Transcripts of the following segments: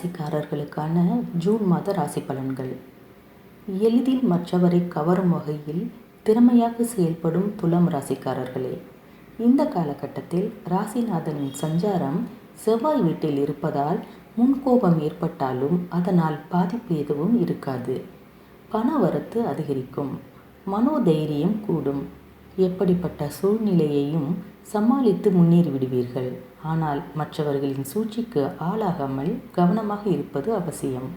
ராசிக்காரர்களுக்கான June மாத ராசி பலன்கள். எளிதில் மற்றவரை கவரும் வகையில் திறமையாக செயல்படும் துலம் ராசிக்காரர்களே இந்த காலகட்டத்தில் ராசிநாதனின் சஞ்சாரம் செவ்வாய் வீட்டில் இருப்பதால் முன்கோபம் ஏற்பட்டாலும் அதனால் பாதிப்பு எதுவும் இருக்காது. பண வரத்து அதிகரிக்கும் மனோதைரியம் கூடும். எப்படிப்பட்ட சூழ்நிலையையும் சமாளித்து முன்னேறி விடுவீர்கள். ஆனால் மற்றவர்களின் சூழ்ச்சிக்கு ஆளாகாமல் கவனமாக இருப்பது அவசியம்.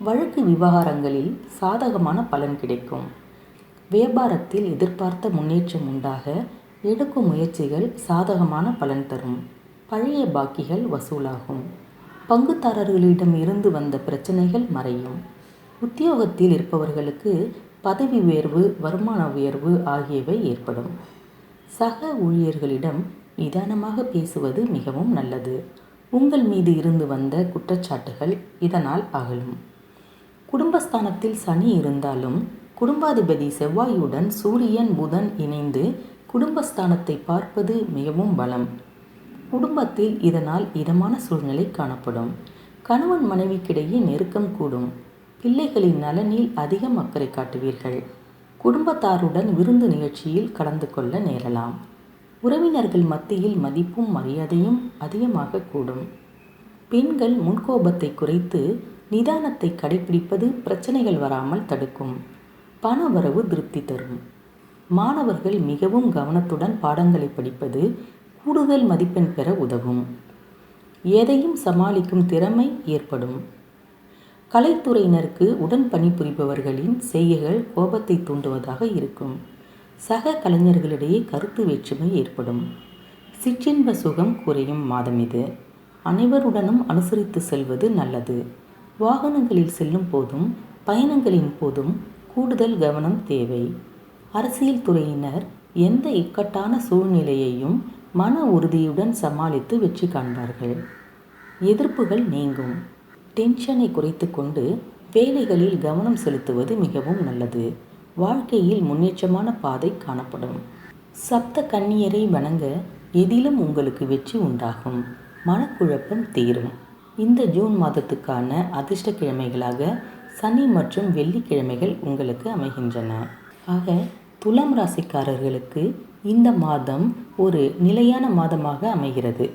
வழக்கு விவகாரங்களில் சாதகமான பலன் கிடைக்கும். வியாபாரத்தில் எதிர்பார்த்த முன்னேற்றம் உண்டாக எடுக்கும் முயற்சிகள் சாதகமான பலன் தரும். பழைய பாக்கிகள் வசூலாகும். பங்குதாரர்களிடம் இருந்து வந்த பிரச்சனைகள் மறையும். உத்தியோகத்தில் இருப்பவர்களுக்கு பதவி உயர்வு வருமான உயர்வு ஆகியவை ஏற்படும். சக ஊழியர்களிடம் நிதானமாக பேசுவது மிகவும் நல்லது. உங்கள் மீது இருந்து வந்த குற்றச்சாட்டுகள் இதனால் அகலும். குடும்பஸ்தானத்தில் சனி இருந்தாலும் குடும்பாதிபதி செவ்வாயுடன் சூரியன் புதன் இணைந்து குடும்பஸ்தானத்தை பார்ப்பது மிகவும் பலம். குடும்பத்தில் இதனால் இதமான சூழ்நிலை காணப்படும். கணவன் மனைவிக்கிடையே நெருக்கம் கூடும். பிள்ளைகளின் நலனில் அதிகம் அக்கறை காட்டுவீர்கள். குடும்பத்தாருடன் விருந்து நிகழ்ச்சியில் கலந்து கொள்ள நேரலாம். உறவினர்கள் மத்தியில் மதிப்பும் மரியாதையும் அதிகமாக கூடும். பெண்கள் முன்கோபத்தை குறைத்து நிதானத்தை கடைபிடிப்பது பிரச்சனைகள் வராமல் தடுக்கும். பண வரவு திருப்தி தரும். மாணவர்கள் மிகவும் கவனத்துடன் பாடங்களை படிப்பது கூடுதல் மதிப்பெண் பெற உதவும். எதையும் சமாளிக்கும் திறமை ஏற்படும். கலைத்துறையினருக்கு உடன் பணிபுரிபவர்களின் செய்கைகள் கோபத்தை தூண்டுவதாக இருக்கும். சக கலைஞர்களிடையே கருத்து வேற்றுமை ஏற்படும். சிற்றின்ப சுகம் குறையும் மாதம் இது. அனைவருடனும் அனுசரித்து செல்வது நல்லது. வாகனங்களில் செல்லும் போதும் பயணங்களின் போதும் கூடுதல் கவனம் தேவை. அரசியல் துறையினர் எந்த இக்கட்டான சூழ்நிலையையும் மன உறுதியுடன் சமாளித்து வெற்றி காண்பார்கள். எதிர்ப்புகள் நீங்கும். டென்ஷனை குறைத்து கொண்டு வேலைகளில் கவனம் செலுத்துவது மிகவும் நல்லது. வாழ்க்கையில் முன்னேற்றமான பாதை காணப்படும். சப்த கண்ணியரை வணங்க எதிலும் உங்களுக்கு வெற்றி உண்டாகும். மனக்குழப்பம் தீரும். இந்த ஜூன் மாதத்துக்கான அதிர்ஷ்ட கிழமைகளாக சனி மற்றும் வெள்ளிக்கிழமைகள் உங்களுக்கு அமைகின்றன. ஆக துலாம் ராசிக்காரர்களுக்கு இந்த மாதம் ஒரு நிலையான மாதமாக அமைகிறது.